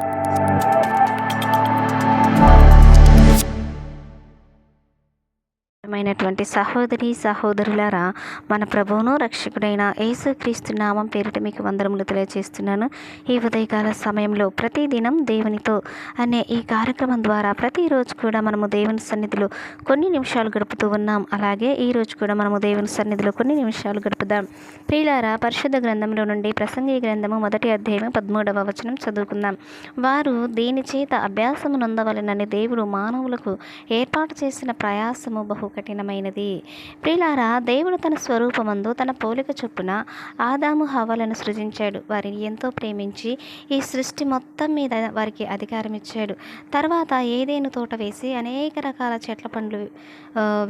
Thank you. ప్రియమైనటువంటి సహోదరి సహోదరులారా మన ప్రభువును రక్షకుడైన యేసుక్రీస్తు నామం పేరిట మీకు వందరములు తెలియజేస్తున్నాను ఈ ఉదయకాల సమయంలో ప్రతిదినం దేవునితో అనే ఈ కార్యక్రమం ద్వారా ప్రతిరోజు కూడా మనము దేవుని సన్నిధిలో కొన్ని నిమిషాలు గడుపుతూ ఉన్నాం. అలాగే ఈ రోజు కూడా మనము దేవుని సన్నిధిలో కొన్ని నిమిషాలు గడుపుదాం. ప్రియులారా పరిశుద్ధ గ్రంథంలో నుండి ప్రసంగి గ్రంథము మొదటి అధ్యాయం పదమూడవ వచనం చదువుకుందాం. వారు దీని చేత అభ్యాసము నొందవలనని దేవుడు మానవులకు ఏర్పాటు చేసిన ప్రయాసము బహు కఠినమైనది. ప్రిలారా దేవుడు తన స్వరూపమందు తన పోలిక చొప్పున ఆదాము హవలను సృజించాడు. వారిని ఎంతో ప్రేమించి ఈ సృష్టి మొత్తం మీద వారికి అధికారం ఇచ్చాడు. తర్వాత ఏదేను తోట వేసి అనేక రకాల చెట్ల పండ్లు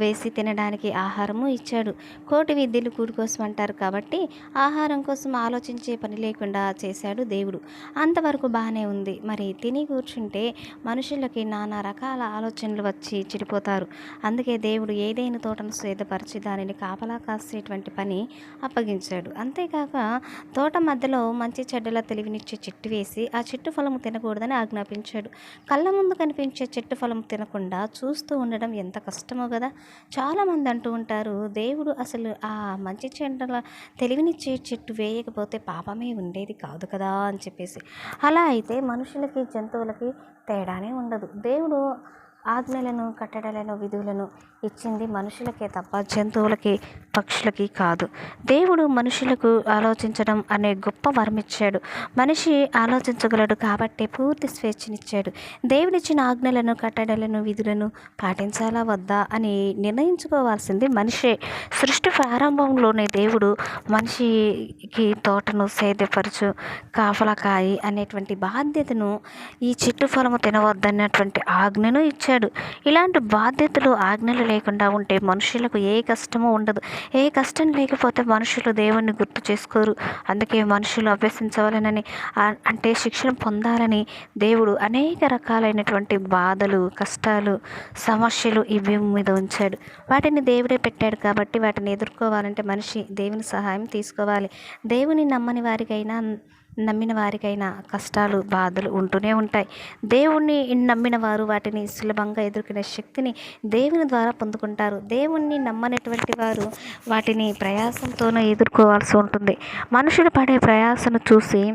వేసి తినడానికి ఆహారము ఇచ్చాడు. కోటి విద్యలు కూడి కోసం అంటారు కాబట్టి ఆహారం కోసం ఆలోచించే పని లేకుండా చేశాడు దేవుడు. అంతవరకు బాగానే ఉంది. మరి తిని కూర్చుంటే మనుషులకి నానా రకాల ఆలోచనలు వచ్చి చెడిపోతారు. అందుకే దేవుడు ఏ ఏదైనా తోటను స్వేదపరిచి దానిని కాపలా కాసేటువంటి పని అప్పగించాడు. అంతేకాక తోట మధ్యలో మంచి చెడ్డల తెలివినిచ్చే చెట్టు వేసి ఆ చెట్టు ఫలము తినకూడదని ఆజ్ఞాపించాడు. కళ్ళ ముందు కనిపించే చెట్టు ఫలం తినకుండా చూస్తూ ఉండడం ఎంత కష్టమో కదా! చాలామంది అంటూ ఉంటారు దేవుడు అసలు ఆ మంచి చెడ్డల తెలివినిచ్చే చెట్టు వేయకపోతే పాపమే ఉండేది కాదు కదా! అని చెప్పేసి. అలా అయితే మనుషులకి జంతువులకి తేడానే ఉండదు. దేవుడు ఆజ్ఞలను కట్టడలను విధులను ఇచ్చింది మనుషులకే తప్ప జంతువులకి పక్షులకి కాదు. దేవుడు మనుషులకు ఆలోచించడం అనే గొప్ప వరం ఇచ్చాడు. మనిషి ఆలోచించగలడు కాబట్టి పూర్తి స్వేచ్ఛనిచ్చాడు. దేవుడిచ్చిన ఆజ్ఞలను కట్టడలను విధులను పాటించాలా వద్దా అని నిర్ణయించుకోవాల్సింది మనిషే. సృష్టి ప్రారంభంలోనే దేవుడు మనిషికి తోటను సేద్యపరచు కాఫలకాయి అనేటువంటి బాధ్యతను ఈ చెట్టు ఫలము తినవద్దన్నటువంటి ఆజ్ఞను ఇచ్చాడు. ఇలాంటి బాధ్యతలు ఆజ్ఞలు లేకుండా ఉంటే మనుషులకు ఏ కష్టము ఉండదు. ఏ కష్టం లేకపోతే మనుషులు దేవుణ్ణి గుర్తు చేసుకోరు. అందుకే మనుషులు అభ్యసించవాలనని అంటే శిక్షణ పొందాలని దేవుడు అనేక రకాలైనటువంటి బాధలు కష్టాలు సమస్యలు ఈ భూమి మీద ఉంచాడు. వాటిని దేవుడే పెట్టాడు కాబట్టి వాటిని ఎదుర్కోవాలంటే మనిషి దేవుని సహాయం తీసుకోవాలి. దేవుని నమ్మని వారికైనా నమ్మిన వారికైనా కష్టాలు బాధలు ఉంటూనే ఉంటాయి. దేవుణ్ణి నమ్మిన వారు వాటిని సులభంగా ఎదుర్కొనే శక్తిని దేవుని ద్వారా పొందుకుంటారు. దేవుణ్ణి నమ్మనటువంటి వారు వాటిని ప్రయాసంతోనూ ఎదుర్కోవాల్సి ఉంటుంది. మనుషులు పడే ప్రయాసను చూసి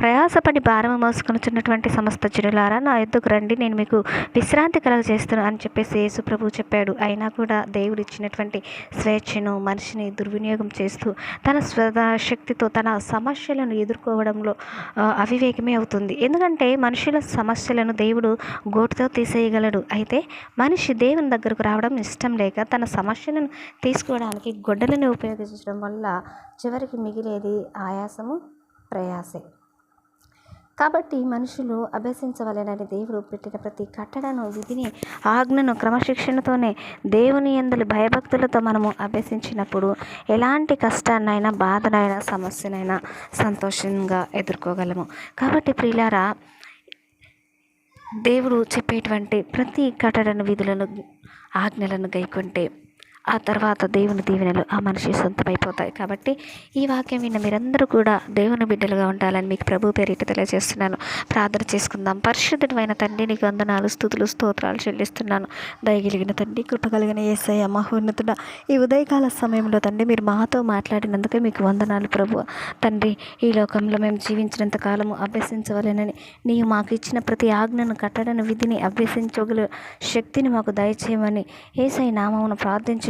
ప్రయాసపడి భారం మోసుకొనిచున్నటువంటి సమస్త జనులారా నా ఎద్దుకు రండి నేను మీకు విశ్రాంతి కలగజేస్తాను అని చెప్పేసి యేసుప్రభు చెప్పాడు. అయినా కూడా దేవుడు ఇచ్చినటువంటి స్వేచ్ఛను మనిషిని దుర్వినియోగం చేస్తూ తన స్వద శక్తితో తన సమస్యలను ఎదుర్కోవడంలో అవివేకమే అవుతుంది. ఎందుకంటే మనుషుల సమస్యలను దేవుడు గోటుతో తీసేయగలడు. అయితే మనిషి దేవుని దగ్గరకు రావడం ఇష్టం లేక తన సమస్యలను తీసుకోవడానికి గొడ్డలను ఉపయోగించడం వల్ల చివరికి మిగిలేది ఆయాసము ప్రయాసే. కాబట్టి మనుషులు అభ్యసించవలెనని దేవుడు పెట్టిన ప్రతి కట్టడను విధిని ఆజ్ఞను క్రమశిక్షణతోనే దేవుని ఎందలి భయభక్తులతో మనము అభ్యసించినప్పుడు ఎలాంటి కష్టాన్నైనా బాధనైనా సమస్యనైనా సంతోషంగా ఎదుర్కోగలము. కాబట్టి ప్రియులారా దేవుడు చెప్పేటువంటి ప్రతి కట్టడను విధులను ఆజ్ఞలను గైకుంటే ఆ తర్వాత దేవుని దీవెనలు ఆ మనిషి సొంతమైపోతాయి. కాబట్టి ఈ వాక్యం విన్న మీరందరూ కూడా దేవుని బిడ్డలుగా ఉండాలని మీకు ప్రభు పేరిట తెలియజేస్తున్నాను. ప్రార్థన చేసుకుందాం. పరిశుద్ధమైన తండ్రి నీకు వందనాలు స్థుతులు స్తోత్రాలు చెల్లిస్తున్నాను. దయగలిగిన తండ్రి కృప కలిగిన మహోన్నతుడ ఈ ఉదయకాల సమయంలో తండ్రి మీరు మాతో మాట్లాడినందుకే మీకు వందనాలు ప్రభు. తండ్రి ఈ లోకంలో మేము జీవించినంత కాలము అభ్యసించవలెనని నీవు మాకు ఇచ్చిన ప్రతి ఆజ్ఞను కట్టడను విధిని అభ్యసించగల శక్తిని మాకు దయచేయమని ఏసై నామమును ప్రార్థించి